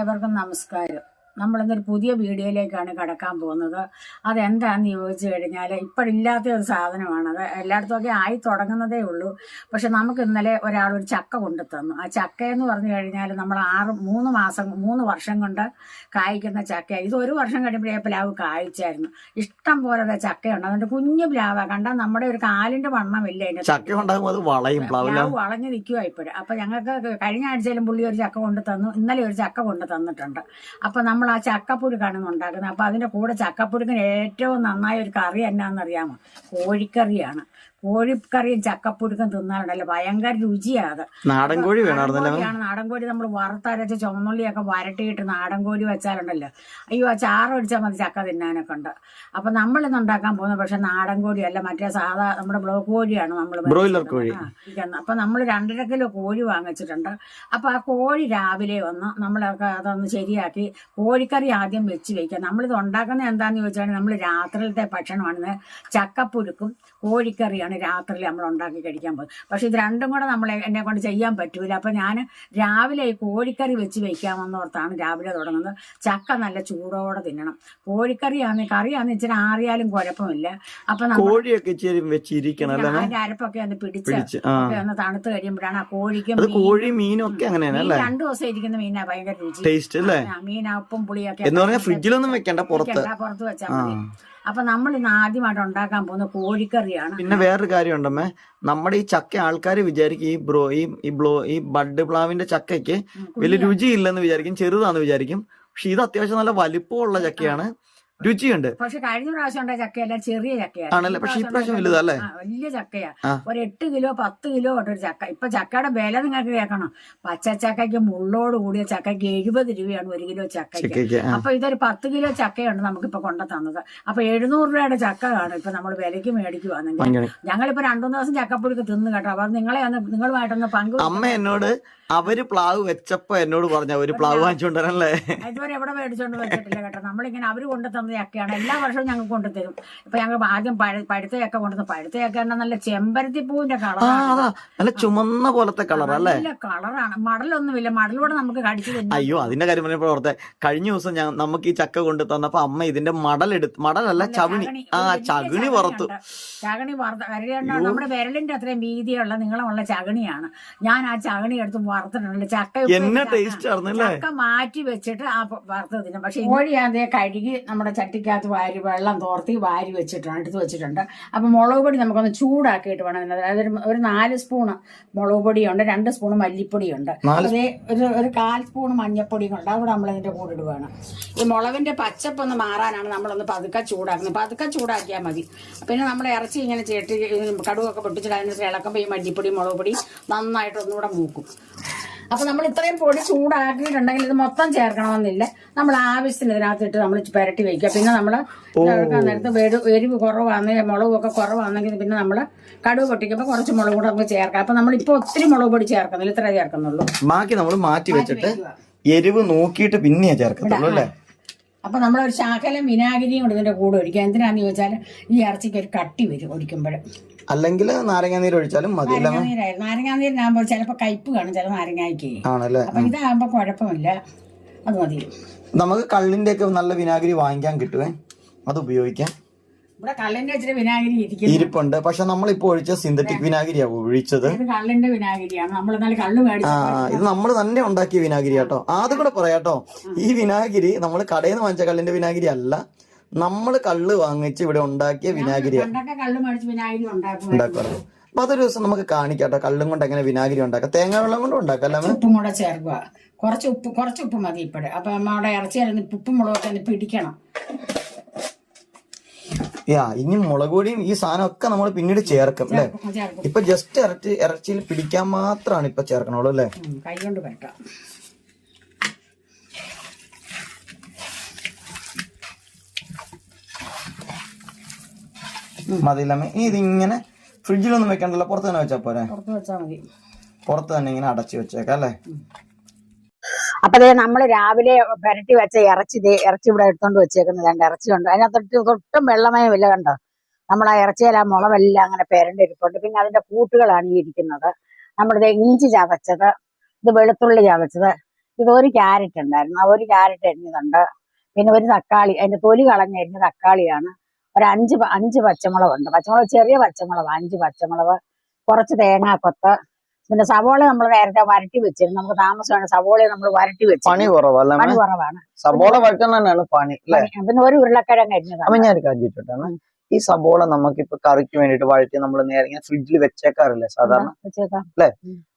ഏവർക്കും നമസ്കാരം. നമ്മളിന്നൊരു പുതിയ വീഡിയോയിലേക്കാണ് കടക്കാൻ പോകുന്നത്. അതെന്താണെന്ന് ചോദിച്ചു കഴിഞ്ഞാൽ ഇപ്പോഴില്ലാത്ത ഒരു സാധനമാണത് എല്ലായിടത്തുമൊക്കെ ആയി തുടങ്ങുന്നതേ ഉള്ളൂ. പക്ഷെ നമുക്ക് ഇന്നലെ ഒരാൾ ഒരു ചക്ക കൊണ്ടു തന്നു. ആ ചക്ക എന്ന് പറഞ്ഞു കഴിഞ്ഞാൽ നമ്മൾ ആറ് മൂന്ന് മാസം മൂന്ന് വർഷം കൊണ്ട് കായ്ക്കുന്ന ചക്ക ഇത് ഒരു വർഷം കഴിയുമ്പോഴേ പ്ലാവ് കായ്ച്ചായിരുന്നു. ഇഷ്ടം പോലെ ചക്കയുണ്ട്. അതിന്റെ കുഞ്ഞു പ്ലാവാ. കണ്ടാൽ നമ്മുടെ ഒരു കാലിന്റെ വണ്ണമില്ല അതിന്റെ വളയും പ്ലാവ്. വളഞ്ഞു നിൽക്കുക ഇപ്പോഴും. അപ്പൊ ഞങ്ങൾക്ക് കഴിഞ്ഞ ആഴ്ചയിലും പുള്ളി ഒരു ചക്ക കൊണ്ട് തന്നു. ഇന്നലെ ഒരു ചക്ക കൊണ്ടു തന്നിട്ടുണ്ട്. അപ്പൊ നമ്മൾ ആ ചക്കപ്പുഴുക്കാണ് ഉണ്ടാക്കുന്നത്. അപ്പൊ അതിന്റെ കൂടെ ചക്കപ്പുഴുക്കിന് ഏറ്റവും നന്നായ ഒരു കറി എന്നാന്നറിയാമോ കോഴിക്കറിയാണ്. കോഴിക്കറിയും ചക്കപ്പുഴുക്കും തിന്നാലുണ്ടല്ലോ ഭയങ്കര രുചിയാണ് അത്. നാടൻ കോഴി വേണമായിരുന്നല്ലേ? നാടൻ കോഴി നമ്മൾ വറുത്തരച്ച് ചുമന്നുള്ളിയൊക്കെ വരട്ടിയിട്ട് നാടൻ കോഴി വെച്ചാലുണ്ടല്ലോ. അയ്യോ ആ ചാറൊഴിച്ചാൽ മതി ചക്ക തിന്നാനൊക്കെ ഉണ്ട്. അപ്പൊ നമ്മളിന്ന് ഉണ്ടാക്കാൻ പോകുന്നത് പക്ഷെ നാടൻ കോഴിയല്ല മറ്റേ സാധാ നമ്മുടെ ബ്ലോക്ക് കോഴിയാണ് നമ്മൾ ബ്രോയിലർ കോഴി. അപ്പൊ നമ്മൾ രണ്ടര കിലോ കോഴി വാങ്ങിച്ചിട്ടുണ്ട്. അപ്പൊ ആ കോഴി രാവിലെ വന്ന് നമ്മളൊക്കെ അതൊന്ന് ശരിയാക്കി കോഴിക്കറി ആദ്യം വെച്ച് വെക്കുക. നമ്മളിത് ഉണ്ടാക്കുന്നത് എന്താന്ന് ചോദിച്ചാൽ നമ്മൾ രാത്രിയിലത്തെ ഭക്ഷണമാണ് ചക്കപ്പുഴുക്കും കോഴിക്കറിയാണ് രാത്രിയിൽ നമ്മൾ ഉണ്ടാക്കി കഴിക്കാൻ പോകുന്നത്. പക്ഷെ ഇത് രണ്ടും കൂടെ നമ്മൾ എന്നെ കൊണ്ട് ചെയ്യാൻ പറ്റൂല. അപ്പൊ ഞാൻ രാവിലെ ഈ കോഴിക്കറി വെച്ച് വെക്കാമെന്നോർത്താണ് രാവിലെ തുടങ്ങുന്നത്. ചക്ക നല്ല ചൂടോടെ തിന്നണം. കോഴിക്കറിയാന്ന് കറിയാന്ന് ഇച്ചിരി ആറിയാലും കുഴപ്പമില്ല. അപ്പൊ കോഴിയൊക്കെ അതിന്റെ അരപ്പൊക്കെ ഒന്ന് പിടിച്ച് ഒന്ന് തണുത്ത് കഴിയുമ്പോഴാണ് ആ കോഴിക്കും കോഴി മീനൊക്കെ അങ്ങനെയാണ് രണ്ടു ദിവസം ഇരിക്കുന്ന മീനാ ഭയങ്കര രുചി. ആ, ഉപ്പും പുളിയൊക്കെ ഫ്രിഡ്ജിലൊന്നും വെക്കണ്ട പുറത്ത്. പുറത്ത് വെച്ചാൽ മതി. അപ്പൊ നമ്മൾ ഇന്ന് ആദ്യമായിട്ട് ഉണ്ടാക്കാൻ പോകുന്ന കോഴിക്കറിയാണ്. പിന്നെ വേറൊരു കാര്യം ഉണ്ടമ്മേ നമ്മുടെ ഈ ചക്ക ആൾക്കാർ വിചാരിക്കും ഈ ബ്രോ ഈ ഈ ബ്ലോ ഈ ബഡ് പ്ലാവിന്റെ ചക്കയ്ക്ക് വലിയ രുചിയില്ലെന്ന് വിചാരിക്കും ചെറുതാന്ന് വിചാരിക്കും. പക്ഷെ ഇത് അത്യാവശ്യം നല്ല വലിപ്പമുള്ള ചക്കയാണ്. രുചിയുണ്ട്. പക്ഷെ കഴിഞ്ഞ പ്രാവശ്യം ഉണ്ടായ ചക്കയല്ല ചെറിയ ചക്കയാണ് ആണല്ലേ? പക്ഷെ ഇപ്രാവശ്യം വലുതല്ലേ? വലിയ ചക്കയാ. ഒരു എട്ട് കിലോ പത്ത് കിലോ ഉണ്ട് ഒരു ചക്ക. ഇപ്പൊ ചക്കയുടെ വില നിങ്ങൾക്ക് കേൾക്കണം. പച്ചച്ചക്കയ്ക്ക് മുള്ളോട് കൂടിയ ചക്കയ്ക്ക് എഴുപത് രൂപയാണ് ഒരു കിലോ ചക്കയ്ക്ക്. ചക്കയ്ക്ക് ആ. അപ്പൊ ഇതൊരു പത്ത് കിലോ ചക്കയുണ്ട് നമുക്കിപ്പോ കൊണ്ടു തന്നത്. അപ്പൊ എഴുന്നൂറ് രൂപയുടെ ചക്ക കാണും ഇപ്പൊ നമ്മൾ വിലയ്ക്ക് മേടിക്കുവാണെങ്കിൽ ഞങ്ങളിപ്പോ രണ്ടുമൂന്ന് ദിവസം ചക്കപ്പുഴുക്ക് തിന്ന് കേട്ടോ. അപ്പൊ നിങ്ങളെ ഒന്ന് നിങ്ങളുമായിട്ടൊന്ന് പങ്കു അമ്മ എന്നോട് അവർ പ്ലാവ് വെച്ചപ്പോ എന്നോട് പറഞ്ഞ ഒരു പ്ലാവ് വാങ്ങിച്ചോണ്ടല്ലേ ഇതുവരെ എവിടെ മേടിച്ചോണ്ട് വെച്ചിട്ടില്ല കേട്ടോ. നമ്മളിങ്ങനെ അവർ കൊണ്ടു തന്ന ചക്കയാണ് എല്ലാ വർഷവും ഞങ്ങൾ കൊണ്ടുതരും. ഇപ്പൊ ഞങ്ങൾ ആദ്യം പഴുത്തയൊക്കെ കൊണ്ടുവന്ന് പഴുത്തയൊക്കെ നല്ല ചെമ്പരത്തി പൂവിന്റെ കളർ കളറാണ് നല്ല ചുമന്ന പോലത്തെ കളർ അല്ലേ? നല്ല കളറാണ് മടലൊന്നുമില്ല. മടലൂടെ നമുക്ക് കടിച്ചു തിന്നാം. അയ്യോ അതിന്റെ കാര്യം പറഞ്ഞപ്പോൾ ഓർത്തെ കഴിഞ്ഞ ദിവസം ഞാൻ നമുക്ക് ഈ ചക്ക കൊണ്ട് തന്നപ്പോ അമ്മ ഇതിന്റെ മടലെടുത്ത് മടലല്ല ചവിണി ആ ചകിണി പുറത്തു ചകിണി വറുത്തു നമ്മുടെ വിരലിന്റെ അത്രയും വീതിയുള്ള നീളമുള്ള ചകണിയാണ്. ഞാൻ ആ ചകണി എടുത്ത് വറുത്തിട്ടുണ്ട്. ചക്ക എന്നെ ടേസ്റ്റ് ചക്ക മാറ്റി വെച്ചിട്ട് ആ വറുത്തതിന് പക്ഷെ കോഴി അതേ കഴുകി നമ്മുടെ ചട്ടിക്കകത്ത് വാരി വെള്ളം തോർത്തി വാരി വെച്ചിട്ടുണ്ട് എടുത്ത് വെച്ചിട്ടുണ്ട്. അപ്പോൾ മുളക് പൊടി നമുക്കൊന്ന് ചൂടാക്കിയിട്ട് വേണം. അതായത് ഒരു- നാല് സ്പൂണ് മുളക് പൊടിയുണ്ട് രണ്ട് സ്പൂൺ മല്ലിപ്പൊടിയുണ്ട്. അതേ ഒരു ഒരു കാൽ സ്പൂൺ മഞ്ഞപ്പൊടിയും കൊണ്ട് അതുകൂടെ നമ്മൾ ഇതിന്റെ കൂടെ ഇടുകയാണ് ഈ മുളകിന്റെ പച്ചപ്പൊന്ന് മാറാനാണ് നമ്മളൊന്ന് പതുക്കെ ചൂടാക്കുന്നത്. പതുക്കെ ചൂടാക്കിയാൽ മതി. പിന്നെ നമ്മൾ ഇറച്ചി ഇങ്ങനെ ചേട്ടി കടുവൊക്കെ പൊട്ടിച്ചിട്ട് അതിന് ഇളക്കുമ്പോൾ ഈ മല്ലിപ്പൊടി മുളക് പൊടി നന്നായിട്ട് ഒന്നുകൂടെ മൂക്കും. അപ്പൊ നമ്മൾ ഇത്രയും പൊടി ചൂടാക്കിയിട്ടുണ്ടെങ്കിൽ ഇത് മൊത്തം ചേർക്കണമെന്നില്ല. നമ്മൾ ആവശ്യത്തിന് ഇതിനകത്തിട്ട് നമ്മൾ പുരട്ടി വെക്കുക. പിന്നെ നമ്മൾ നേരത്തെ വെരു- എരിവ് കുറവാണെങ്കിൽ മുളകൊക്കെ കുറവാണെങ്കിൽ പിന്നെ നമ്മൾ കടുവ് പൊട്ടിക്കുമ്പോൾ കുറച്ച് മുളക് കൂടെ നമുക്ക് ചേർക്കാം. അപ്പൊ നമ്മൾ ഇപ്പൊ ഒത്തിരി മുളക് പൊടി ചേർക്കുന്നില്ല ഇത്ര ചേർക്കുന്നുള്ളൂ. ബാക്കി നമ്മൾ മാറ്റി വെച്ചിട്ട് എരിവ് നോക്കിയിട്ട് പിന്നെയാ ചേർക്കത്തുള്ളൂ അല്ലേ? അപ്പൊ നമ്മളൊരു ശാഖലം വിനാഗിരിയും കൂടെ ഇതിന്റെ കൂടെ ഒഴിക്കുക എന്തിനാന്ന് ചോദിച്ചാൽ ഈ ഇറച്ചിക്ക് ഒരു കട്ടി വരും ഒഴിക്കുമ്പോൾ അല്ലെങ്കിൽ നാരങ്ങാനീര് ഒഴിച്ചാലും മതി അല്ലേ നാരങ്ങാനീരായിരുന്നു നാരങ്ങാനീരിനാകുമ്പോൾ ചിലപ്പോൾ കയ്പ്പ് കാണും ചില നാരങ്ങായ്ക്ക്. ആണല്ലേ? അപ്പൊ ഇതാകുമ്പോൾ കുഴപ്പമില്ല. അത് മതി. നമുക്ക് കള്ളിന്റെ ഒക്കെ നല്ല വിനാഗിരി വാങ്ങിക്കാൻ കിട്ടുവേ? അത് ഉപയോഗിക്കാം. ഇവിടെ കള്ളിന്റെ ഇച്ചിരി വിനാഗിരി ഇരിക്കുന്നു. ഇരിപ്പുണ്ട്. പക്ഷെ നമ്മളിപ്പോ ഒഴിച്ച സിന്തറ്റിക് വിനാഗിരിയാണ് ഒഴിച്ചത്. ഇത് കള്ളിന്റെ വിനാഗിരിയാണ്. നമ്മൾ എന്നാലും കള്ള് ആ ഇത് നമ്മൾ തന്നെ ഉണ്ടാക്കിയ വിനാഗിരി കേട്ടോ. ആദ്യം കൂടെ പറയാട്ടോ ഈ വിനാഗിരി നമ്മൾ കടയിൽ നിന്ന് വാങ്ങിച്ച കള്ളിന്റെ വിനാഗിരി അല്ല. നമ്മൾ കള്ള് വാങ്ങിച്ച് ഇവിടെ ഉണ്ടാക്കിയ വിനാഗിരിയാ. പണ്ടൊക്കെ കള്ള് മേടിച്ച് വിനാഗിരി ഉണ്ടാക്കും ഉണ്ടാക്കാറ് അപ്പൊ അതൊരു ദിവസം നമുക്ക് കാണിക്കാട്ടോ കള്ളും കൊണ്ട് എങ്ങനെ വിനാഗിരി ഉണ്ടാക്കാം. തേങ്ങ വെള്ളം കൊണ്ട് ഉണ്ടാക്കാം അല്ലേ അമ്മേ? ഉപ്പും കൂടെ ചേർക്കുക. കുറച്ച് ഉപ്പ് കുറച്ച് ഉപ്പ് മതി ഇപ്പോഴും. അപ്പൊ നമ്മുടെ ഇറച്ചി ഉപ്പും മുളകൊക്കെ ഒന്ന് പിടിക്കണം. യാ ഇനി മുളക് പൊടിയും ഈ സാധനം ഒക്കെ നമ്മൾ പിന്നീട് ചേർക്കും അല്ലേ? ഇപ്പൊ ജസ്റ്റ് ഇറച്ചി ഇറച്ചിയിൽ പിടിക്കാൻ മാത്രമാണ് ഇപ്പൊ ചേർക്കണുള്ളൂ അല്ലേ? കൈ കൊണ്ട് പറ്റാം മതിയില്ലമ്മേ ഇനി ഇതിങ്ങനെ ഫ്രിഡ്ജിലൊന്നും വെക്കണ്ടല്ലോ പുറത്ത് തന്നെ വെച്ചാ പോരെ? പുറത്ത് വെച്ചാൽ മതി. പുറത്ത് തന്നെ ഇങ്ങനെ അടച്ചു വെച്ചേക്കാം അല്ലേ? അപ്പൊ നമ്മൾ രാവിലെ പുരട്ടി വെച്ച ഇറച്ചി ഇറച്ചി ഇവിടെ എടുത്തോണ്ട് വെച്ചേക്കുന്നത് രണ്ട് ഇറച്ചി ഉണ്ട് അതിനകത്തൊട്ട് തൊട്ടും വെള്ളമയം ഇല്ല കണ്ടോ? നമ്മൾ ആ ഇറച്ചിയിൽ ആ മുളവെല്ലാം അങ്ങനെ പെരണ്ടിരിപ്പുണ്ട് പിന്നെ അതിന്റെ കൂട്ടുകളാണ് ഈ ഇരിക്കുന്നത്. നമ്മളിത് ഇഞ്ചി ചതച്ചത് ഇത് വെളുത്തുള്ളി ചതച്ചത് ഇത് ഒരു ക്യാരറ്റ് ഉണ്ടായിരുന്നു. ആ ഒരു ക്യാരറ്റ് എരിഞ്ഞതുണ്ട് പിന്നെ ഒരു തക്കാളി അതിന്റെ തൊലി കളഞ്ഞരിഞ്ഞ തക്കാളിയാണ്. ഒരു അഞ്ച് അഞ്ച് അഞ്ച് പച്ചമുളകുണ്ട്. പച്ചമുളക് ചെറിയ പച്ചമുളക് അഞ്ച് പച്ചമുളക് കുറച്ച് തേങ്ങാക്കൊത്ത് പിന്നെ സവോള നമ്മൾ നേരത്തെ വരട്ടി വെച്ചിരുന്നു. നമുക്ക് താമസമാണ് സവോള നമ്മൾ വരട്ടി വെച്ചു പണി കുറവല്ലേ പണി കുറവാണ്. സവോള തന്നെയാണ് പണി പിന്നെ ഒരു ഉരുളക്കിഴങ്ങ് അരിഞ്ഞതാണ്. അപ്പൊ ഞാൻ ചോദിച്ചോട്ടെ ഈ സബോള നമുക്കിപ്പോ കറിക്ക് വേണ്ടിട്ട് വഴറ്റി നമ്മൾ നേരെ ഇങ്ങനെ ഫ്രിഡ്ജിൽ വെച്ചേക്കാറില്ലേ സാധാരണ? അല്ലെ?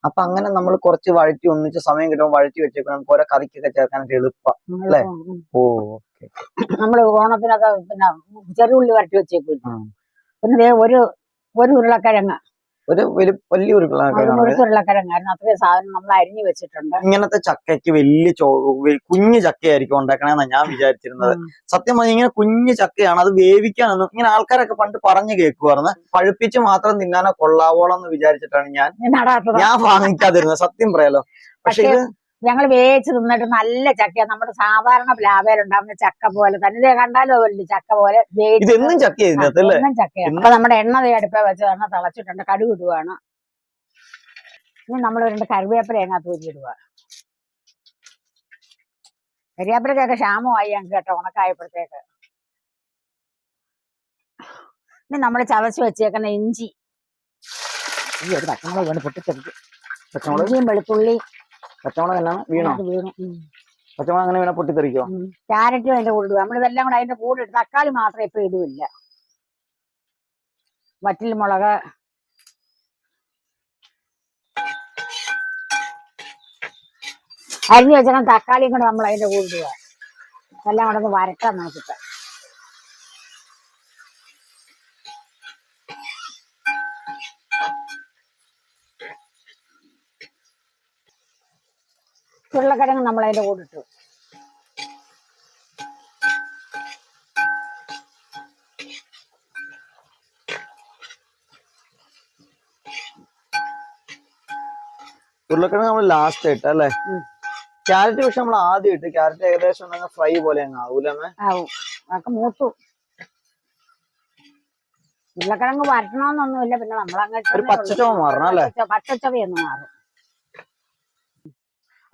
അപ്പൊ അങ്ങനെ നമ്മൾ കുറച്ച് വഴറ്റി ഒന്നിച്ച് സമയം കിട്ടുമ്പോൾ വഴറ്റി വെച്ചേക്കും നമുക്ക് ഓരോ കറിക്കൊക്കെ ചേർക്കാനായിട്ട് എളുപ്പം അല്ലേ? Oh okay. നമ്മൾ ഓണത്തിനൊക്കെ പിന്നെ ചെറിയ ഉള്ളി വരട്ടി വെച്ചേക്കും പിന്നെ ഒരു ഒരു ഉരുളക്കിഴങ്ങ്. ഒരു വലിയ വലിയ ഒരു ഒരു കിഴങ്ങാണ് മുഴുത്ത ഉരുളക്കിഴങ്ങായിരുന്നു അത്രയും സാധനം നമ്മൾ അരിഞ്ഞു വെച്ചിട്ടുണ്ട്. ഇങ്ങനത്തെ ചക്കയ്ക്ക് വലിയ ചോ കുഞ്ഞു ചക്കയായിരിക്കും ഉണ്ടാക്കണേന്നാ ഞാൻ വിചാരിച്ചിരുന്നത്. സത്യം പറഞ്ഞാൽ ഇങ്ങനെ കുഞ്ഞു ചക്കയാണ് അത് വേവിക്കാനൊന്നും ഇങ്ങനെ ആൾക്കാരൊക്കെ പണ്ട് പറഞ്ഞു കേൾക്കുമായിരുന്നു പഴുപ്പിച്ച് മാത്രം തിന്നാനോ കൊള്ളാവോളം എന്ന് വിചാരിച്ചിട്ടാണ് ഞാൻ ഞാൻ വാങ്ങിക്കാതിരുന്നത്. സത്യം പറയാലോ. പക്ഷെ ഇത് ഞങ്ങൾ വേവിച്ച് തിന്നിട്ട് നല്ല ചക്ക നമ്മുടെ സാധാരണ പ്ലാവേൽ ഉണ്ടാവുന്ന ചക്ക പോലെ തന്നെ. കണ്ടാലോ ചക്ക പോലെ എന്നും ചക്കയാണ് അപ്പൊ നമ്മുടെ എണ്ണ അടുപ്പേ വെച്ച് എണ്ണ തിളച്ചിട്ടുണ്ട്. കടുക് ഇടുവാണ്. ഇനി നമ്മൾ രണ്ട് കറിവേപ്പില അതിനകത്ത് ഊരിയിടുക കരിവേപ്പിലക്കൊക്കെ ക്ഷാമമായി ഞങ്ങൾക്ക് കേട്ടോ ഉണക്കായപ്പോഴത്തേക്ക്. ഇനി നമ്മൾ ചതച്ച് വെച്ചേക്കുന്ന ഇഞ്ചി. ഈ ഒരു പച്ചമുളക് പൊട്ടിത്തെറിക്കും. പച്ചമുളക് ഇഞ്ചിയും വെളുത്തുള്ളി പച്ചമുളക് എന്നാണ് വീണോ? വീണു. പച്ചമുളക് അങ്ങനെ വീണ പൊട്ടിത്തെറിക്കോ. ക്യാരറ്റും അതിന്റെ കൂടെ ഇടുക നമ്മളിതെല്ലാം കൂടെ അതിന്റെ കൂടെ ഇട്ട് തക്കാളി മാത്രം ഇപ്പൊ ഇടുവില്ല വറ്റിൽ മുളക്. അരിഞ്ഞു വെച്ചാൽ തക്കാളിയും കൂടെ നമ്മൾ അതിന്റെ കൂടെ ഇടുക. എല്ലാം കൂടെ ഒന്ന് വരട്ടാൻ നോക്കിട്ട് ഉരുളക്കിഴങ്ങ് നമ്മൾ അതിന്റെ കൂടെ ഇട്ടു. ഉരുളക്കിഴങ്ങ് നമ്മൾ ലാസ്റ്റ് ഇട്ട് അല്ലേ? ക്യാരറ്റ് പക്ഷെ നമ്മൾ ആദ്യം ഇട്ട്. ക്യാരറ്റ് ഏകദേശം ഫ്രൈ പോലെ അങ്ങ് ആവൂലേ ആവും. അതൊക്കെ മൂത്തു. ഉരുളക്കിഴങ്ങ് വരണമെന്നൊന്നുമില്ല പിന്നെ നമ്മൾ പച്ചച്ചവ മാറണം അല്ലേ? പച്ചച്ചവയൊന്നും മാറും.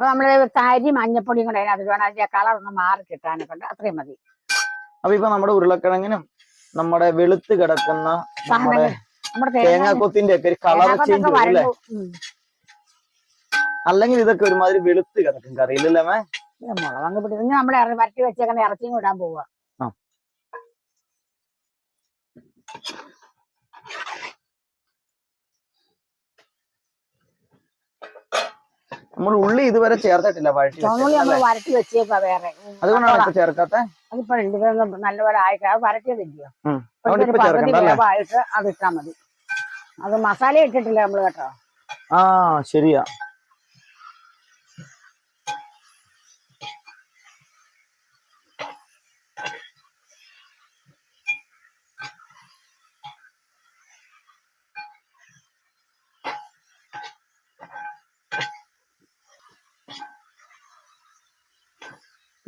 അപ്പൊ നമ്മൾ കാരി മഞ്ഞപ്പൊടിയും കൂടെ അതിനകത്ത് വേണം അതിന്റെ കളർ ഒന്ന് മാറി കിട്ടാനൊക്കെ ഉണ്ട് അത്രയും മതി. അപ്പൊ ഇപ്പൊ നമ്മുടെ ഉരുളക്കിഴങ്ങിനും നമ്മുടെ വെളുത്ത് കിടക്കുന്ന നമ്മുടെ തേങ്ങാക്കൊത്തിന്റെ ഒക്കെ ഒരു കളർ ചേഞ്ച് അല്ലേ? അല്ലെങ്കിൽ ഇതൊക്കെ ഒരുമാതിരി വെളുത്ത് കിടക്കും കറിയില്ലല്ലേ മേ? മുളകങ്ങ് പിടിച്ച് നമ്മളെ വരട്ടി വെച്ചേക്കുന്ന ഇറച്ചിയും ഇടാൻ പോവുക നമ്മൾ ഉള്ളി ഇതുവരെ ചേർത്തിട്ടില്ല വഴറ്റി നമ്മൾ? വരട്ടി വെച്ചേക്കുക വേറെ. അതുകൊണ്ടാണ് ഇപ്പൊ ചേർക്കാത്ത? അതിപ്പോ നല്ലപോലെ ആയിട്ട് അത് വരട്ടിയതില്ലയോ? പകുതി വേവായിട്ട് അത് ഇട്ടാ മതി. അത് മസാല ഇട്ടിട്ടില്ല നമ്മൾ കേട്ടോ? ആ ശരിയാ.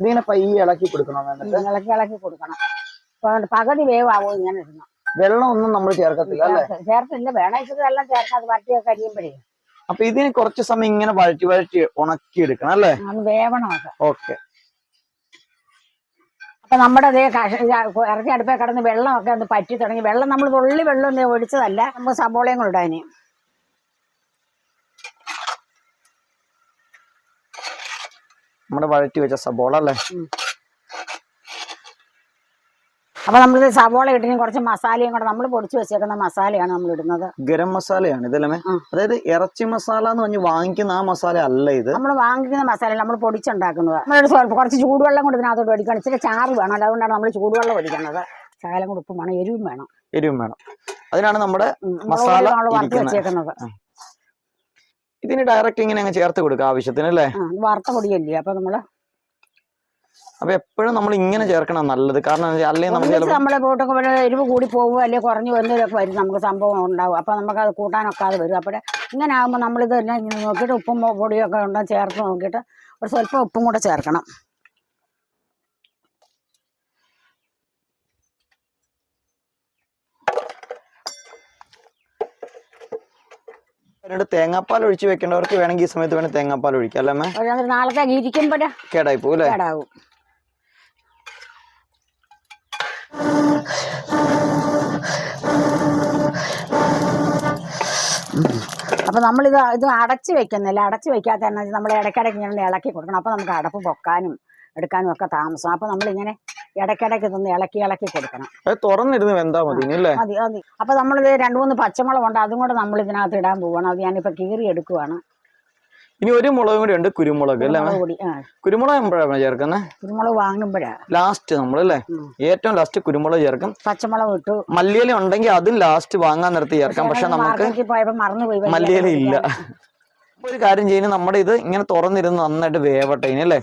ഇതിങ്ങനെ പയ്യെ ഇളക്കി കൊടുക്കണം എന്നിട്ട്? ഇളക്കി ഇളക്കി കൊടുക്കണം. പകുതി വേവാവോ ഇങ്ങനെ ഇടണം. വെള്ളം ഒന്നും നമ്മൾ ചേർക്കത്തില്ല അല്ലെ? ചേർത്ത്- ചേർത്തില്ല. വേണമെങ്കിൽ വെള്ളം ചേർക്കാം അത് വരട്ടിയൊക്കെ കഴിയുമ്പോഴേ അപ്പൊ ഇതിന് കുറച്ച് സമയം ഇങ്ങനെ വഴറ്റി വഴറ്റി ഉണക്കി എടുക്കണം അല്ലേ വേവണം ഓക്കെ. അപ്പൊ നമ്മുടെ അതേ ഇറച്ചി അടുപ്പേ കിടന്ന് വെള്ളമൊക്കെ ഒന്ന് പറ്റി തുടങ്ങി. വെള്ളം നമ്മൾ തുള്ളി വെള്ളം ഒന്നും ഒഴിച്ചതല്ല. നമുക്ക് സബോളയും കൂടെ നമ്മുടെ വഴറ്റി വെച്ച സബോള അല്ലേ? അപ്പൊ നമ്മൾ സബോള ഇട്ടിന് കുറച്ച് മസാലയും കൂടെ നമ്മൾ പൊടിച്ചു വെച്ചേക്കുന്ന മസാലയാണ് നമ്മൾ ഇടുന്നത്. ഗരം മസാലയാണ് ഇതല്ലേ? അതായത് ഇറച്ചി മസാല എന്ന് പറഞ്ഞ് വാങ്ങിക്കുന്ന ആ മസാല അല്ല ഇത്. നമ്മൾ വാങ്ങിക്കുന്ന മസാല നമ്മൾ പൊടിച്ചുണ്ടാക്കുന്നത്. നമ്മളൊരു സ്വല്പം കുറച്ച് ചൂടുവെള്ളം കൊണ്ട് ഇതിനകത്തോട്ട് ഒഴിക്കണം. ഇച്ചിരി ചാറ് വേണം. അതുകൊണ്ടാണ് നമ്മൾ ചൂടുവെള്ളം ഒഴിക്കുന്നത്. ശകലം കൂടെ ഉപ്പും വേണം എരിവും വേണം. എരിവും വേണം. അതിനാണ് നമ്മുടെ മസാല വറുത്ത് വെച്ചേക്കുന്നത്. ഇതിന് ഡയറക്റ്റ് ഇങ്ങനെ അങ്ങ് ചേർത്ത് കൊടുക്കുക ആവശ്യത്തിന് അല്ലേ? വറുത്ത പൊടിയല്ലേ അപ്പൊ നമ്മൾ അപ്പൊ എപ്പോഴും നമ്മൾ ഇങ്ങനെ ചേർക്കണം നല്ലത്. കാരണം അല്ലെങ്കിൽ നമ്മൾ നമ്മളെ പോട്ടൊക്കെ എരിവ് കൂടി പോകുക അല്ലെങ്കിൽ കുറഞ്ഞു എന്തെങ്കിലുമൊക്കെ വരും നമുക്ക് സംഭവം ഉണ്ടാവും. അപ്പൊ നമുക്ക് അത് കൂട്ടാനൊക്കാതെ വരും. അപ്പോഴേ ഇങ്ങനെ ആകുമ്പോൾ നമ്മളിത് തന്നെ ഇങ്ങനെ നോക്കിയിട്ട് ഉപ്പും പൊടിയൊക്കെ ഉണ്ടോ ചേർത്ത് നോക്കിയിട്ട് ഒരു സ്വല്പം ഉപ്പും കൂടെ ചേർക്കണം. രണ്ട് തേങ്ങാപ്പാൽ ഒഴിച്ച് വെക്കേണ്ടവർക്ക് വേണമെങ്കിൽ ഈ സമയത്ത് വേണമെങ്കിൽ തേങ്ങാപ്പാൽ ഒഴിക്കാം അല്ലേ നാളത്തെ ഇരിക്കുമ്പോഴേ കേടായി പോകും അല്ലേ? കേടാവും. അപ്പൊ നമ്മളിത് ഇത് അടച്ചു വെക്കുന്നില്ല? അടച്ചു വെക്കാത്ത നമ്മൾ ഇടയ്ക്കിടയ്ക്ക് ഇങ്ങനെ ഇളക്കി കൊടുക്കണം. അപ്പൊ നമുക്ക് അടപ്പ് പൊക്കാനും എടുക്കാനും ഒക്കെ താമസം. അപ്പൊ നമ്മളിങ്ങനെ ഇടയ്ക്കിടയ്ക്ക് ഇതൊന്ന് ഇളക്കി ഇളക്കി കൊടുക്കണം. തുറന്നിരുന്ന് വെന്താ മതി അല്ലേ? മതി മതി. അപ്പൊ നമ്മളിത് രണ്ടു മൂന്ന് പച്ചമുളക് ഉണ്ട് അതും കൂടെ നമ്മൾ ഇതിനകത്ത് ഇടാൻ പോവാണ്. അത് ഞാനിപ്പോ കീറി എടുക്കുവാണ്. ഇനി ഒരു മുളകും കൂടി ഉണ്ട് കുരുമുളക് അല്ലേ? കുരുമുളക് എപ്പോഴാണ് ചേർക്കുന്നത് കുരുമുളക് വാങ്ങുമ്പോഴാ. ലാസ്റ്റ് നമ്മൾ അല്ലേ? ഏറ്റവും ലാസ്റ്റ് കുരുമുളക് ചേർക്കും. പച്ചമുളക് ഇട്ടു. മല്ലിയില ഉണ്ടെങ്കിൽ അതും ലാസ്റ്റ് വാങ്ങാൻ നിർത്തി ചേർക്കാം. പക്ഷെ നമുക്ക് മല്ലിയില ഇല്ല. ഒരു കാര്യം ചെയ്യുന്നത് നമ്മുടെ ഇത് ഇങ്ങനെ തുറന്നിരുന്ന് നന്നായിട്ട് വേവട്ടെ ഇനി അല്ലേ.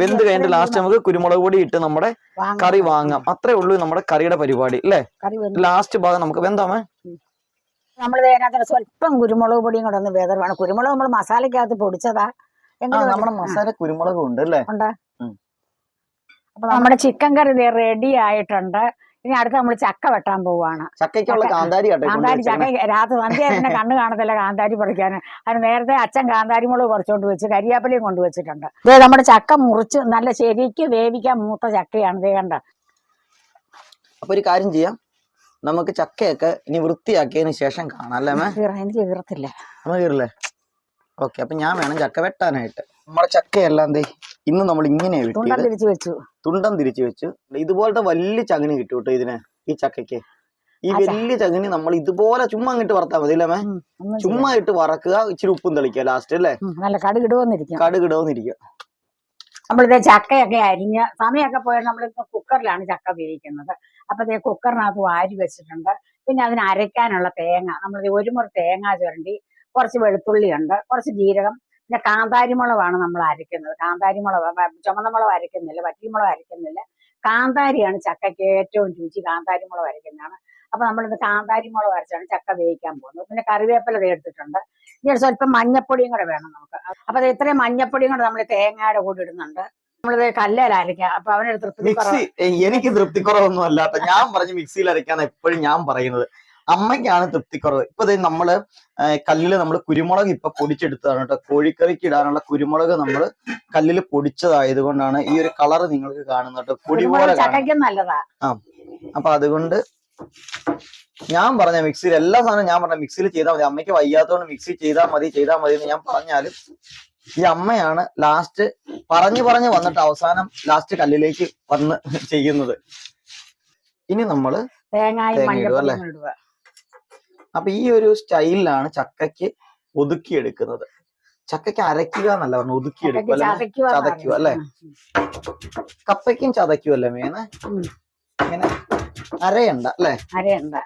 വെന്ത് കഴിഞ്ഞിട്ട് ലാസ്റ്റ് നമുക്ക് കുരുമുളക് പൊടി ഇട്ട് നമ്മുടെ കറി വാങ്ങാം. അത്രേ ഉള്ളൂ നമ്മുടെ കറിയുടെ പരിപാടി അല്ലേ? ലാസ്റ്റ് ഭാഗം നമുക്ക് വെന്താമേ? നമ്മൾ ഇതിനകത്ത് സ്വല്പം കുരുമുളക് പൊടിയും കൂടെ ഒന്ന് വേദർ വേണം കുരുമുളക് നമ്മൾ മസാലക്കകത്ത് പൊടിച്ചതാ. നമ്മുടെ മസാല കുരുമുളകും ഉണ്ട് അല്ലേ? ഉണ്ട്. അപ്പൊ നമ്മുടെ ചിക്കൻ കറി റെഡി ആയിട്ടുണ്ട്. ഇനി അടുത്ത് നമ്മൾ ചക്ക വെട്ടാൻ പോവാണ്. ചക്കയ്ക്കുള്ള കാന്താരി കാന്താരി ചക്ക രാത്രി സന്ധ്യ പിന്നെ കണ്ണ് കാണത്തില്ല കാന്താരി പറിക്കാൻ അതിന് നേരത്തെ അച്ഛൻ കാന്താരി മുളക് കുറച്ചുകൊണ്ട് വെച്ച് കരിയാപ്പലയും കൊണ്ടുവച്ചിട്ടുണ്ട് ഇത് നമ്മുടെ ചക്ക മുറിച്ച് നല്ല ശരിക്ക് വേവിക്കാൻ മൂത്ത ചക്കയാണ് ഇത് കണ്ട? അപ്പൊ ഒരു കാര്യം ചെയ്യാം. നമുക്ക് ചക്കയൊക്കെ ഇനി വൃത്തിയാക്കിയതിന് ശേഷം കാണാം അല്ലേ അമ്മേ? എനിക്ക് കീറത്തില്ല നമ്മൾ കീറില്ലേ ഓക്കെ അപ്പൊ ഞാൻ വേണം ചക്ക വെട്ടാനായിട്ട്. നമ്മുടെ ചക്കയെല്ലാം ദേ ഇന്ന് നമ്മൾ ഇങ്ങനെ തുണ്ടം തിരിച്ചു വെച്ചു. തുണ്ടം തിരിച്ചു വെച്ചു. ഇതുപോലത്തെ വലിയ ചകിണി കിട്ടും കേട്ടോ ഇതിന് ഈ ചക്കയ്ക്ക്. ഈ വലിയ ചകിണി നമ്മൾ ഇതുപോലെ ചുമ്മാ അങ്ങോട്ട് വറുത്താൽ മതി അല്ലേ ചുമ്മാ. ഇട്ട് വറക്കുക ഇച്ചിരി ഉപ്പും തെളിക്കുക ലാസ്റ്റ് അല്ലേ? നല്ല കടുകിടുവന്നിരിക്കും കടുകിടവന്നിരിക്കുക നമ്മളിത് ചക്കയൊക്കെ അരിഞ്ഞ് സമയമൊക്കെ പോയാൽ നമ്മൾ കുക്കറിലാണ് ചക്ക വേവിക്കുന്നത് അപ്പൊ ഇതേ കുക്കറിനകത്ത് വാരി വെച്ചിട്ടുണ്ട്. പിന്നെ അതിന് അരയ്ക്കാനുള്ള തേങ്ങ നമ്മളിത് ഒരു മുറി തേങ്ങ ചുരണ്ടി കുറച്ച് വെളുത്തുള്ളി ഉണ്ട് കുറച്ച് ജീരകം പിന്നെ കാന്താരിമുളകാണ് നമ്മൾ അരയ്ക്കുന്നത് കാന്താരിമുളക് ചുമന്നമുളക് ചുമന്ന മുളക് അരയ്ക്കുന്നില്ല വറ്റിമുളക് അരയ്ക്കുന്നില്ല കാന്താരിയാണ് ചക്കയ്ക്ക് ഏറ്റവും രുചി കാന്താരിമുളക് അരയ്ക്കുന്നതാണ് അപ്പൊ നമ്മളിന്ന് കാന്താരിമുളക് അരച്ചാണ് ചക്ക വേവിക്കാൻ പോകുന്നത്. പിന്നെ കറിവേപ്പില എടുത്തിട്ടുണ്ട്. ഇനി സ്വല്പം മഞ്ഞപ്പൊടിയും കൂടെ വേണം നമുക്ക്. അപ്പൊ അത് ഇത്രയും മഞ്ഞപ്പൊടിയും കൂടെ നമ്മൾ തേങ്ങയുടെ കൂടെ ഇടുന്നുണ്ട്. നമ്മളിത് കല്ലേൽ അരയ്ക്കാം. അപ്പൊ അവനൊരു തൃപ്തി എനിക്ക് തൃപ്തിക്കുറവൊന്നും അല്ലാത്ത ഞാൻ പറഞ്ഞു മിക്സിയിൽ അരയ്ക്കാന്ന് എപ്പോഴും ഞാൻ പറയുന്നത്. അമ്മയ്ക്കാണ് തൃപ്തിക്കുറവ്. ഇപ്പൊ ദേ നമ്മൾ കല്ലിൽ കല്ലിൽ നമ്മൾ കുരുമുളക് ഇപ്പൊ പൊടിച്ചെടുത്തതാണ് കേട്ടോ കോഴിക്കറിക്ക് ഇടാനുള്ള കുരുമുളക് നമ്മൾ കല്ലിൽ പൊടിച്ചതായത് കൊണ്ടാണ് ഈ ഒരു കളർ നിങ്ങൾക്ക് കാണുന്നത് കേട്ടോ പൊടി പോലെ കാണുന്നത്. നല്ലതാ. അപ്പൊ അതുകൊണ്ട് ഞാൻ പറഞ്ഞ മിക്സിയിൽ എല്ലാ സാധനവും ഞാൻ പറഞ്ഞ മിക്സിയിൽ ചെയ്താൽ മതി. അമ്മയ്ക്ക് വയ്യാത്തതുകൊണ്ട് മിക്സി ചെയ്താൽ മതി ചെയ്താൽ മതി എന്ന് ഞാൻ പറഞ്ഞാലും ഈ അമ്മയാണ് ലാസ്റ്റ് പറഞ്ഞു പറഞ്ഞു വന്നിട്ട് അവസാനം ലാസ്റ്റ് കല്ലിലേക്ക് വന്ന് ചെയ്യുന്നത്. ഇനി നമ്മൾ തേങ്ങ ഇടുക അല്ലേ? അപ്പൊ ഈ ഒരു സ്റ്റൈലിലാണ് ചക്കയ്ക്ക് ഒതുക്കിയെടുക്കുന്നത്. ചക്കയ്ക്ക് അരയ്ക്കുക എന്നല്ല പറഞ്ഞു ഒതുക്കിയെടുക്കുക ചതയ്ക്കുക അല്ലെ. കപ്പയ്ക്കും ചതയ്ക്കും അല്ലേ മേനെ. ഇങ്ങനെ അരയണ്ട അല്ലെ? അരയണ്ട.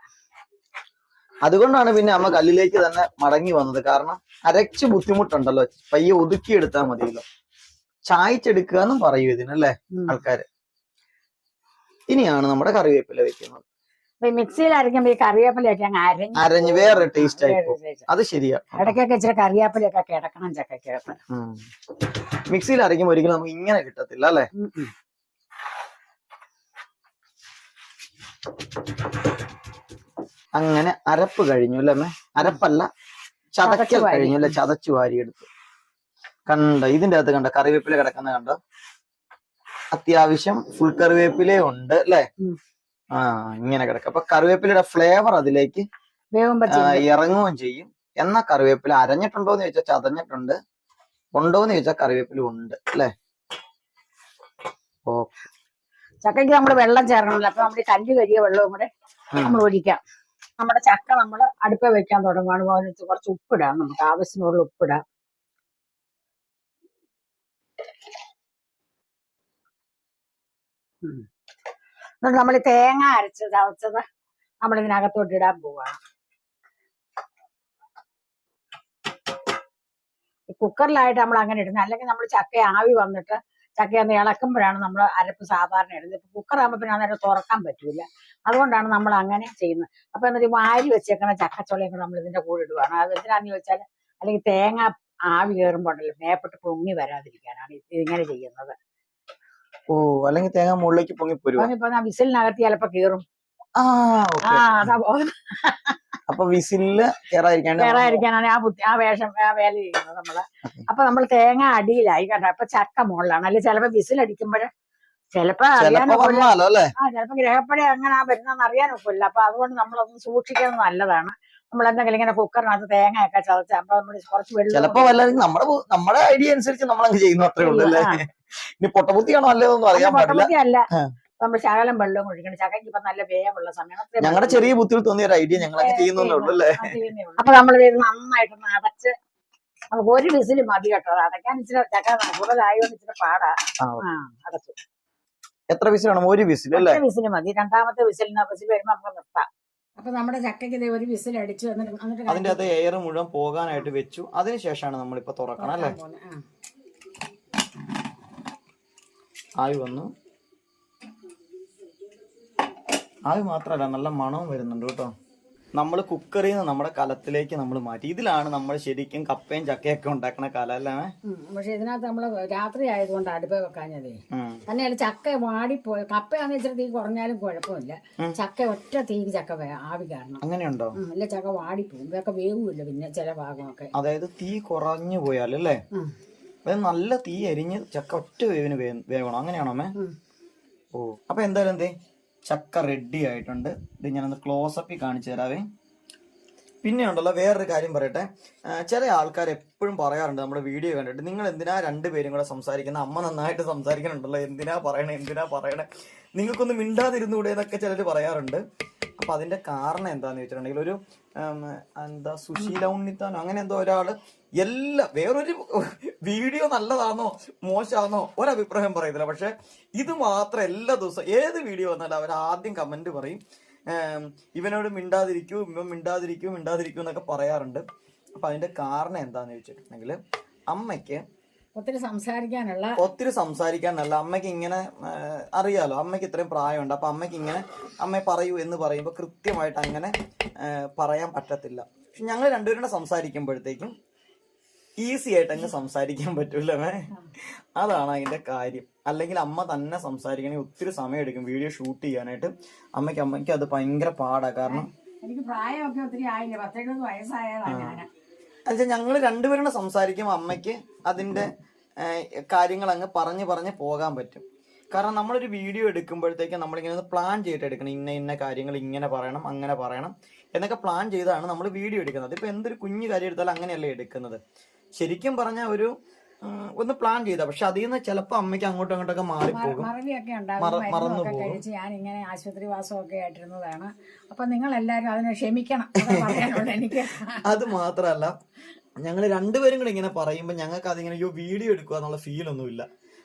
അതുകൊണ്ടാണ് പിന്നെ അമ്മ കല്ലിലേക്ക് തന്നെ മടങ്ങി വന്നത്. കാരണം അരച്ച് ബുദ്ധിമുട്ടുണ്ടല്ലോ. പയ്യെ ഒതുക്കിയെടുത്താൽ മതിയല്ലോ. ചായച്ചെടുക്കുക എന്നും പറയൂ ഇതിനല്ലേ. ആൾക്കാര്. ഇനിയാണ് നമ്മുടെ കറിവേപ്പില വെക്കുന്നത്. മിക്സിയിൽ അരയ്ക്കുമ്പോ ഈ കറിവേപ്പിലയൊക്കെ അങ്ങ് അരഞ്ഞ് അരഞ്ഞ് വേറെ ടേസ്റ്റ് ആയി പോകും. അത് ശരിയാ. ഇടയ്ക്കൊക്കെ ഇച്ചിരി കറിവേപ്പിലയൊക്കെ കിടക്കണം ചക്കയ്ക്കകത്ത് ഉം. മിക്സിയിൽ അരയ്ക്കുമ്പോ ഒരിക്കലും നമുക്ക് ഇങ്ങനെ കിട്ടത്തില്ല അല്ലെ? ഉം, ഉം. അങ്ങനെ അരപ്പ് കഴിഞ്ഞു അല്ലേ അമ്മേ? അരപ്പല്ല ചതച്ചു ചതക്കൽ വാരി. കഴിഞ്ഞു അല്ലെ? ചതച്ചു വാരിയെടുത്തു. കണ്ട? ഇതിന്റെ അകത്ത് കണ്ട? കറിവേപ്പില കിടക്കുന്ന കണ്ടോ? അത്യാവശ്യം ഫുൾ കറിവേപ്പിലേ ഉണ്ട് അല്ലെ? ഉം. ആ ഇങ്ങനെ കിടക്കും. അപ്പൊ കറിവേപ്പിലയുടെ ഫ്ലേവർ അതിലേക്ക് വേഗം ഇറങ്ങുകയും ചെയ്യും. എന്നാ കറിവേപ്പില അരഞ്ഞിട്ടുണ്ടോ എന്ന് ചോദിച്ചാൽ ചതഞ്ഞിട്ടുണ്ട്. ഉണ്ടോ എന്ന് ചോദിച്ചാൽ കറിവേപ്പില ഉണ്ട് അല്ലെ? ഓ. ചക്കയ്ക്ക് നമ്മൾ വെള്ളം ചേർക്കണമല്ലോ. അപ്പൊ നമ്മുടെ കല്ല് കരിയ വെള്ളവും കൂടെ നമ്മൾ ഒഴിക്കാം. നമ്മുടെ ചക്ക നമ്മൾ അടുപ്പ വെക്കാൻ തുടങ്ങുകയാണ് അതിനകത്ത് കുറച്ച് ഉപ്പിടാം. നമുക്ക് ആവശ്യമുള്ള ഉപ്പിടാം. എന്നിട്ട് നമ്മൾ തേങ്ങ അരച്ച് ചതച്ചത് നമ്മൾ ഇതിനകത്തോട്ട് ഇടാൻ പോവാണ്. കുക്കറിലായിട്ട് നമ്മൾ അങ്ങനെ ഇടുന്നത്. അല്ലെങ്കിൽ നമ്മൾ ചക്ക ആവി വന്നിട്ട് ചക്ക ഒന്ന് ഇളക്കുമ്പോഴാണ് നമ്മൾ അരപ്പ് സാധാരണ ഇടുന്നത്. ഇപ്പൊ കുക്കറാകുമ്പോൾ പിന്നെ അന്നേരം തുറക്കാൻ പറ്റൂല. അതുകൊണ്ടാണ് നമ്മൾ അങ്ങനെ ചെയ്യുന്നത്. അപ്പൊ എന്നിട്ട് ഈ വാരി വെച്ചേക്കണ ചക്കച്ചോളയും കൂടെ നമ്മൾ ഇതിന്റെ കൂടെ ഇടുവാണ്. അത് എന്തിനാന്ന് ചോദിച്ചാൽ അല്ലെങ്കിൽ തേങ്ങ ആവി കയറുമ്പോൾ ഉണ്ടല്ലോ മേപ്പെട്ട് പൊങ്ങി വരാതിരിക്കാനാണ് ഇങ്ങനെ ചെയ്യുന്നത്. ഓ അല്ലെങ്കിൽ തേങ്ങ മുകളിലേക്ക് പൊങ്ങി പോരും ഇപ്പൊ വിസിലിനകത്ത് ചിലപ്പോ കീറും. ആ ആ അതാ പോകുന്നത് അപ്പൊ വിസിലിൽ കേറാതിരിക്കാണ്ട് വേറെ ആ ബുദ്ധി ആ വേഷം ആ വേല ചെയ്യുന്നത് നമ്മൾ. അപ്പൊ നമ്മൾ തേങ്ങ അടിയിലായി കേട്ടോ അപ്പൊ ചക്ക മുകളിലാണ്. അല്ലെ ചിലപ്പോ വിസിലടിക്കുമ്പോഴ് ചിലപ്പോ ചിലപ്പോ അറിയാനൊക്കില്ല ആ ചിലപ്പോ ഗ്രഹപ്പഴ അങ്ങനെ വരുന്നതെന്ന് അറിയാനൊക്കില്ല അപ്പൊ അതുകൊണ്ട് നമ്മളൊന്ന് സൂക്ഷിക്കുന്നത് നല്ലതാണ്. നമ്മൾ എന്തെങ്കിലും ഇങ്ങനെ കുക്കറിനകത്ത് തേങ്ങയൊക്കെ ചതച്ച് നമ്മൾ കുറച്ച് വെള്ളം ചിലപ്പോ വല്ലതും നമ്മുടെ നമ്മുടെ ഐഡിയ അനുസരിച്ച് നമ്മൾ അങ്ങ് ചെയ്യുന്നു അത്രേ ഉള്ളൂ അല്ലേ. ഇനി പൊട്ടബുദ്ധിയാണോ അല്ലേന്നൊന്നും അറിയാൻ പാടില്ല. അല്ല നമ്മൾ ശകലം വെള്ളം ഒഴിക്കണം ചക്കയ്ക്ക് ഇപ്പൊ നല്ല വേവുള്ള സമയം. ഞങ്ങളുടെ ചെറിയ ബുദ്ധിയിൽ തോന്നിയ ഒരു ഐഡിയ ഞങ്ങൾ ആ, അപ്പൊ നമ്മൾ നന്നായിട്ട് അടച്ച് നമുക്ക് ഒരു വിസിൽ മതി കേട്ടോ. അടയ്ക്കാൻ ഇച്ചിരി ചക്ക കൂടുതലായതുകൊണ്ട് ഇച്ചിരി പാടാ. അടച്ചു. എത്ര വിസിലാണ്? ഒരു വിസിൽ അല്ലേ? വിസിൽ മതി. രണ്ടാമത്തെ വിസിലിന് വിസിൽ വരുമ്പോ നമുക്ക് നിർത്താം. അപ്പൊ നമ്മുടെ ചക്കയ്ക്ക് ഇതേ ഒരു വിസിൽ അടിച്ചു എന്നിട്ട് അതിന്റെ അത് എയർ മുഴുവൻ പോകാനായിട്ട് വെച്ചു. അതിനുശേഷമാണ് നമ്മളിപ്പോ തുറക്കണം അല്ലേ? ആയി ആവി വന്നു. ആവി മാത്രല്ല നല്ല മണവും വരുന്നുണ്ട് കേട്ടോ. നമ്മൾ കുക്കറിൽ നിന്ന് നമ്മുടെ കലത്തിലേക്ക് നമ്മൾ മാറ്റി. ഇതിലാണ് നമ്മൾ ശരിക്കും കപ്പയും ചക്കയൊക്കെ ഉണ്ടാക്കുന്ന കല അല്ലേ? പക്ഷെ ഇതിനകത്ത് നമ്മൾ രാത്രി ആയതുകൊണ്ട് അടുപ്പ് വെക്കാഞ്ഞതേ. തന്നെയല്ല ചക്ക വാടിപ്പോയി. കപ്പയാണെന്ന് വെച്ചാൽ തീ കുറഞ്ഞാലും കുഴപ്പമില്ല. ചക്ക ഒറ്റ തീ ചക്ക ആവി കാരണം അങ്ങനെയുണ്ടോ? അല്ല ചക്ക വാടിപ്പോകും ഇതൊക്കെ വേവുമില്ല പിന്നെ ചില ഭാഗമൊക്കെ. അതായത് തീ കുറഞ്ഞു പോയാൽ അല്ലേ? അതായത് നല്ല തീ അരിഞ്ഞ് ചക്ക ഒറ്റ വേവിന് വേവണം. അങ്ങനെയാണോ അമ്മേ. ഓ. അപ്പൊ എന്തായാലും എന്തേ? ചക്ക റെഡി ആയിട്ടുണ്ട്. ഇത് ഞാനൊന്ന് ക്ലോസപ്പിൽ കാണിച്ചു തരാവേ. പിന്നെ ഉണ്ടല്ലോ വേറൊരു കാര്യം പറയട്ടെ. ചില ആൾക്കാർ എപ്പോഴും പറയാറുണ്ട് നമ്മുടെ വീഡിയോ കണ്ടിട്ട് നിങ്ങൾ എന്തിനാ രണ്ടുപേരും കൂടെ സംസാരിക്കുന്ന? അമ്മ നന്നായിട്ട് സംസാരിക്കുന്നുണ്ടല്ലോ എന്തിനാ പറയണേ? എന്തിനാ പറയണേ? നിങ്ങൾക്കൊന്ന് മിണ്ടാതിരുന്നൂടെ എന്നൊക്കെ ചിലർ പറയാറുണ്ട്. അപ്പൊ അതിന്റെ കാരണം എന്താന്ന് വെച്ചിട്ടുണ്ടെങ്കിൽ ഒരു എന്താ സുശീല ഉണ്ണിത്താനോ അങ്ങനെ എന്തോ ഒരാൾ എല്ലാ വേറൊരു വീഡിയോ നല്ലതാണോ മോശമാണോ ഒരഭിപ്രായം പറയത്തില്ല. പക്ഷെ ഇത് മാത്രം എല്ലാ ദിവസവും ഏത് വീഡിയോ വന്നാലും അവർ ആദ്യം കമന്റ് പറയും. ഇവനോട് മിണ്ടാതിരിക്കൂ ഇവൻ മിണ്ടാതിരിക്കൂ മിണ്ടാതിരിക്കൂ എന്നൊക്കെ പറയാറുണ്ട്. അപ്പൊ അതിന്റെ കാരണം എന്താന്ന് ചോദിച്ചിട്ടുണ്ടെങ്കിൽ അമ്മയ്ക്ക് ഒത്തിരി സംസാരിക്കാനുള്ള ഒത്തിരി സംസാരിക്കാനല്ല. അമ്മയ്ക്ക് ഇങ്ങനെ അറിയാലോ. അമ്മയ്ക്ക് ഇത്രയും പ്രായമുണ്ട്. അപ്പൊ അമ്മയ്ക്ക് ഇങ്ങനെ അമ്മ പറയൂ എന്ന് പറയുമ്പോൾ കൃത്യമായിട്ട് അങ്ങനെ പറയാൻ പറ്റത്തില്ല. പക്ഷെ ഞങ്ങൾ രണ്ടുപേരും കൂടെ സംസാരിക്കുമ്പോഴത്തേക്കും ഈസി ആയിട്ട് അങ്ങ് സംസാരിക്കാൻ പറ്റൂലേ അതാണ് അതിന്റെ കാര്യം. അല്ലെങ്കിൽ അമ്മ തന്നെ സംസാരിക്കണമെങ്കിൽ ഒത്തിരി സമയം എടുക്കും വീഡിയോ ഷൂട്ട് ചെയ്യാനായിട്ട്. അമ്മയ്ക്ക് അമ്മയ്ക്ക് അത് ഭയങ്കര പാടാ. കാരണം എനിക്ക് പ്രായമൊക്കെ ഒത്തിരി ആയില്ല? പത്തെഴുപത് വയസ്സായതാണ് ഞാൻ എന്നുവെച്ചാൽ ഞങ്ങൾ രണ്ടുപേരും സംസാരിക്കും അമ്മയ്ക്ക് അതിന്റെ കാര്യങ്ങൾ അങ്ങ് പറഞ്ഞ് പറഞ്ഞ് പോകാൻ പറ്റും. കാരണം നമ്മളൊരു വീഡിയോ എടുക്കുമ്പോഴത്തേക്കും നമ്മളിങ്ങനെ പ്ലാൻ ചെയ്തിട്ട് എടുക്കണം. ഇന്ന ഇന്ന കാര്യങ്ങൾ ഇങ്ങനെ പറയണം അങ്ങനെ പറയണം എന്നൊക്കെ പ്ലാൻ ചെയ്താണ് നമ്മൾ വീഡിയോ എടുക്കുന്നത്. ഇപ്പൊ എന്തൊരു കുഞ്ഞു കാര്യം എടുത്താലും അങ്ങനെയല്ലേ എടുക്കുന്നത്. ശരിക്കും പറഞ്ഞ ഒരു ഒന്ന് പ്ലാൻ ചെയ്ത? പക്ഷെ അതിൽ നിന്ന് ചിലപ്പോ അമ്മയ്ക്ക് അങ്ങോട്ടും അങ്ങോട്ടൊക്കെ മാറിപ്പോകും മറവിയൊക്കെ ഉണ്ടാകും. കഴിച്ച് ഞാൻ ഇങ്ങനെ ആശുപത്രി വാസമൊക്കെ ആയിട്ടിരുന്നതാണ്. അപ്പൊ നിങ്ങൾ എല്ലാരും അതിനെ ക്ഷമിക്കണം. എനിക്ക്. അത് മാത്രല്ല ഞങ്ങൾ രണ്ടുപേരും കൂടെ ഇങ്ങനെ പറയുമ്പോൾ ഞങ്ങൾക്ക് അതിങ്ങനെ അയ്യോ വീഡിയോ എടുക്കുക എന്നുള്ള ഫീൽ ഒന്നുമില്ല.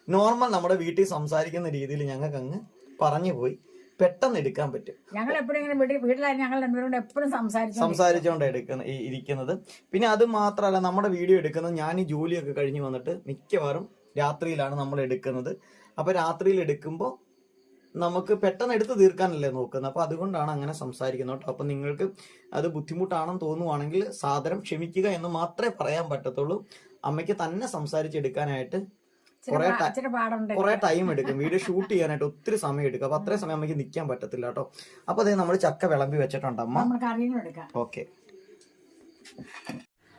നോർമൽ നമ്മുടെ വീട്ടിൽ സംസാരിക്കുന്ന രീതിയിൽ ഞങ്ങൾക്ക് അങ്ങ് പറഞ്ഞു പോയി. പെട്ടെന്ന് എടുക്കാൻ പറ്റും. ഞങ്ങൾ എപ്പോഴും ഇങ്ങനെ വീട്ടിൽ ഞങ്ങൾ എപ്പോഴും സംസാരിച്ചു സംസാരിച്ചുകൊണ്ട് എടുക്കുന്ന ഇരിക്കുന്നത്. പിന്നെ അത് മാത്രമല്ല നമ്മുടെ വീഡിയോ എടുക്കുന്നത് ഞാൻ ഈ ജോലിയൊക്കെ കഴിഞ്ഞ് വന്നിട്ട് മിക്കവാറും രാത്രിയിലാണ് നമ്മൾ എടുക്കുന്നത്. അപ്പൊ രാത്രിയിൽ എടുക്കുമ്പോൾ നമുക്ക് പെട്ടെന്ന് എടുത്ത് തീർക്കാനല്ലേ നോക്കുന്നത്. അപ്പൊ അതുകൊണ്ടാണ് അങ്ങനെ സംസാരിക്കുന്നത് കേട്ടോ. അപ്പൊ നിങ്ങൾക്ക് അത് ബുദ്ധിമുട്ടാണെന്ന് തോന്നുവാണെങ്കിൽ സാദരം ക്ഷമിക്കുക എന്ന് മാത്രമേ പറയാൻ പറ്റത്തുള്ളൂ. അമ്മയ്ക്ക് തന്നെ സംസാരിച്ചെടുക്കാനായിട്ട് കുറേ ട- എടുക്കും. വീഡിയോ ഷൂട്ട് ചെയ്യാനായിട്ട് ഒത്തിരി സമയം എടുക്കും. അപ്പൊ അത്രയും സമയം നമുക്ക് നിൽക്കാൻ പറ്റത്തില്ല കേട്ടോ. അപ്പൊ അതേ നമ്മൾ ചക്ക വിളമ്പി വെച്ചിട്ടുണ്ട് അമ്മ. ഓക്കെ.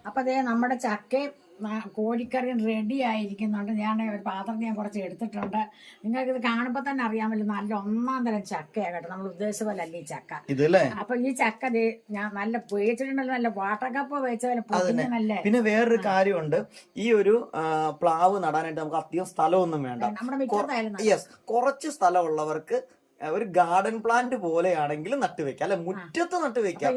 അപ്പൊ അതേ നമ്മുടെ ചക്കയും കോഴിക്കറിയും റെഡി ആയിരിക്കുന്നുണ്ട്. ഞാൻ ഒരു പാത്രത്തിൽ ഞാൻ കുറച്ച് എടുത്തിട്ടുണ്ട്. നിങ്ങൾക്ക് ഇത് കാണുമ്പോൾ തന്നെ അറിയാമല്ലോ നല്ല ഒന്നാം തരം ചക്കയാണ് കേട്ടോ. നമ്മൾ ഉദ്ദേശിച്ച പോലെ അല്ലേ ഈ ചക്ക. അപ്പൊ ഈ ചക്ക ഞാൻ നല്ല വേച്ചിട്ടുണ്ടല്ലോ നല്ല വാട്ടക്കപ്പ വേച്ച പോലെ നല്ല പിന്നെ വേറൊരു കാര്യമുണ്ട്. ഈ ഒരു പ്ലാവ് നടാനായിട്ട് നമുക്ക് അധികം സ്ഥലമൊന്നും വേണ്ട. യെസ് കുറച്ച് സ്ഥലമുള്ളവർക്ക് ഒരു ഗാർഡൻ പ്ലാന്റ് പോലെയാണെങ്കിലും നട്ടുവെക്കാം അല്ലെ മുറ്റത്ത് നട്ടുവെക്കാം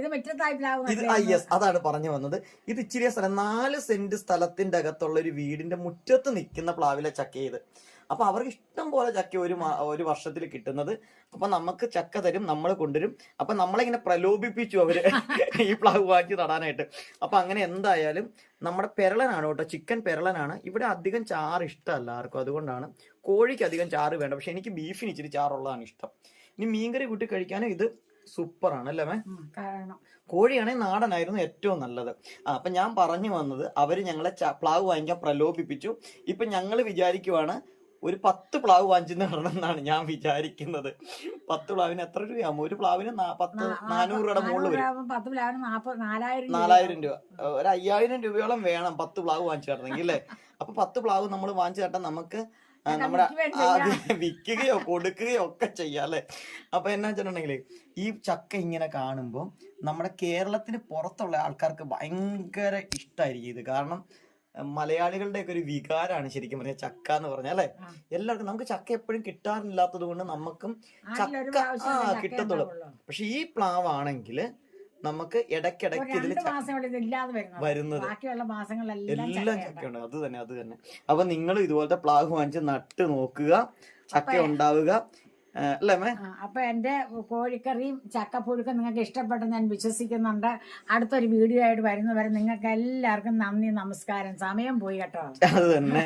ഇത് യെസ് അതാണ് പറഞ്ഞു വന്നത്. ഇത് ഇച്ചിരി സ്ഥലം നാല് സെന്റ് സ്ഥലത്തിന്റെ അകത്തുള്ള ഒരു വീടിന്റെ മുറ്റത്ത് നിൽക്കുന്ന പ്ലാവിലെ ചക്ക ഇത് അപ്പൊ അവർക്ക് ഇഷ്ടം പോലെ ചക്ക ഒരു ഒരു വർഷത്തിൽ കിട്ടുന്നത്. അപ്പൊ നമുക്ക് ചക്ക തരും നമ്മൾ കൊണ്ടുവരും. അപ്പൊ നമ്മളിങ്ങനെ പ്രലോഭിപ്പിച്ചു അവർ ഈ പ്ലാവ് വാങ്ങി നടാനായിട്ട്. അപ്പൊ അങ്ങനെ എന്തായാലും നമ്മുടെ പെരളനാണ് കേട്ടോ ചിക്കൻ പെരളനാണ്. ഇവിടെ അധികം ചാറ് ഇഷ്ടമല്ല ആർക്കും. അതുകൊണ്ടാണ് കോഴിക്ക് അധികം ചാറ് വേണ്ട. പക്ഷെ എനിക്ക് ബീഫിന് ഇച്ചിരി ചാറുള്ളതാണ് ഇഷ്ടം. ഇനി മീൻകറി കൂട്ടി കഴിക്കാനും ഇത് സൂപ്പറാണ് അല്ലേ മേ? കോഴിയാണെങ്കിൽ നാടനായിരുന്നു ഏറ്റവും നല്ലത്. ആ അപ്പൊ ഞാൻ പറഞ്ഞു വന്നത് അവർ ഞങ്ങളെ പ്ലാവ് വാങ്ങിക്കാൻ പ്രലോഭിപ്പിച്ചു. ഇപ്പൊ ഞങ്ങൾ വിചാരിക്കുവാണ് ഒരു പത്ത് പ്ലാവ് വാങ്ങിച്ചു നടണമെന്നാണ് ഞാൻ വിചാരിക്കുന്നത്. പത്ത് പ്ലാവിന് എത്ര രൂപയാകും ഒരു പ്ലാവിന് പത്ത് നാനൂറ് രൂപയുടെ മുകളിൽ വരും. പത്ത് പ്ലാവിന് നാലായിരം രൂപ. ഒരു അയ്യായിരം രൂപയോളം വേണം പത്ത് പ്ലാവ് വാങ്ങിച്ചു നടണമെങ്കിൽ അല്ലേ? അപ്പൊ പത്ത് പ്ലാവ് നമ്മൾ വാങ്ങിച്ചു നട്ടാൽ നമുക്ക് നമ്മുടെ വിൽക്കുകയോ കൊടുക്കുകയോ ഒക്കെ ചെയ്യാം അല്ലെ? അപ്പൊ എന്നാ വെച്ചിട്ടുണ്ടെങ്കിൽ ഈ ചക്ക ഇങ്ങനെ കാണുമ്പോൾ നമ്മുടെ കേരളത്തിന് പുറത്തുള്ള ആൾക്കാർക്ക് ഭയങ്കര ഇഷ്ടമായിരിക്കും ഇത്. കാരണം അഹ് മലയാളികളുടെ ഒക്കെ ഒരു വികാരമാണ് ശരിക്കും പറഞ്ഞാൽ ചക്ക എന്ന് പറഞ്ഞാൽ അല്ലെ? എല്ലാവർക്കും നമുക്ക് ചക്ക എപ്പോഴും കിട്ടാറില്ലാത്തത് കൊണ്ട് നമുക്കും ചക്ക ആ കിട്ടത്തുള്ളൂ. പക്ഷെ ഈ പ്ലാവാണെങ്കിൽ നമുക്ക് ഒരു ഇടയ്ക്കിടയ്ക്ക് ഇതിൽ വരുന്നത്. എല്ലാം ചക്കയുണ്ട്. അത് തന്നെ അത് തന്നെ. അപ്പൊ നിങ്ങൾ ഇതുപോലത്തെ പ്ലാവ് വാങ്ങിച്ച് നട്ട് നോക്കുക. ചക്ക ഉണ്ടാവുക. അല്ലേ അപ്പൊ എന്റെ കോഴിക്കറിയും ചക്കപ്പുഴുക്കും നിങ്ങൾക്ക് ഇഷ്ടപ്പെട്ടെന്ന് ഞാൻ വിശ്വസിക്കുന്നുണ്ട്. അടുത്തൊരു വീഡിയോ ആയിട്ട് വരുന്നവരെ നിങ്ങൾക്ക് എല്ലാവർക്കും നന്ദി നമസ്കാരം. സമയം പോയി കേട്ടോ. അത് തന്നെ.